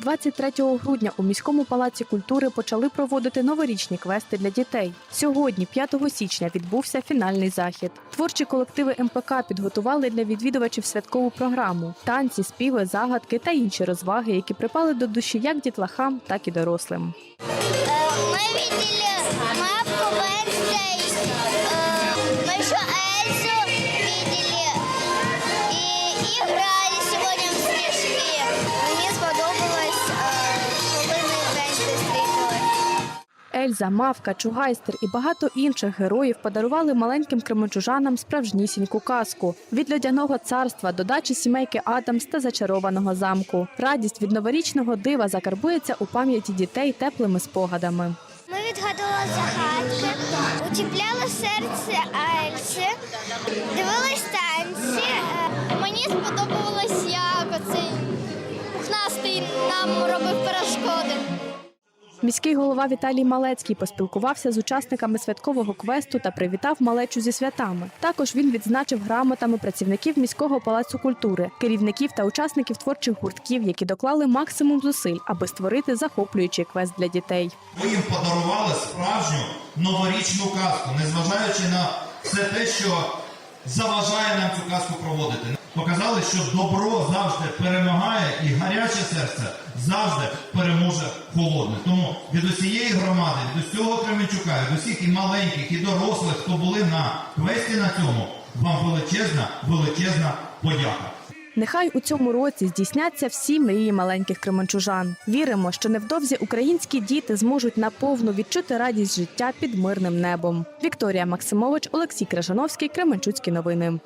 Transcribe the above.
23 грудня у міському палаці культури почали проводити новорічні квести для дітей. Сьогодні, 5 січня, відбувся фінальний захід. Творчі колективи МПК підготували для відвідувачів святкову програму: танці, співи, загадки та інші розваги, які припали до душі як дітлахам, так і дорослим. Ельза, Мавка, Чугайстер і багато інших героїв подарували маленьким кременчужанам справжнісіньку казку від льодяного царства до дачі сімейки Адамс та зачарованого замку. Радість від новорічного дива закарбується у пам'яті дітей теплими спогадами. Ми відгадували загадки, утіпляли серце Ельзи, дивились танці. Мені сподобалось, як оцей пухнастий нам робив перешкоди. Міський голова Віталій Малецький поспілкувався з учасниками святкового квесту та привітав малечу зі святами. Також він відзначив грамотами працівників міського палацу культури, керівників та учасників творчих гуртків, які доклали максимум зусиль, аби створити захоплюючий квест для дітей. Ви їм подарували справжню новорічну казку, незважаючи на все те, що заважає нам цю казку проводити. Показали, що добро завжди перемагає і гаряче серце завжди переможе холодне. Тому від усієї громади, від усього Кременчука, від усіх і маленьких, і дорослих, хто були на квесті на цьому, вам величезна, величезна подяка. Нехай у цьому році здійсняться всі мрії маленьких кременчужан. Віримо, що невдовзі українські діти зможуть наповну відчути радість життя під мирним небом. Вікторія Максимович, Олексій Крижановський, Кременчуцькі новини.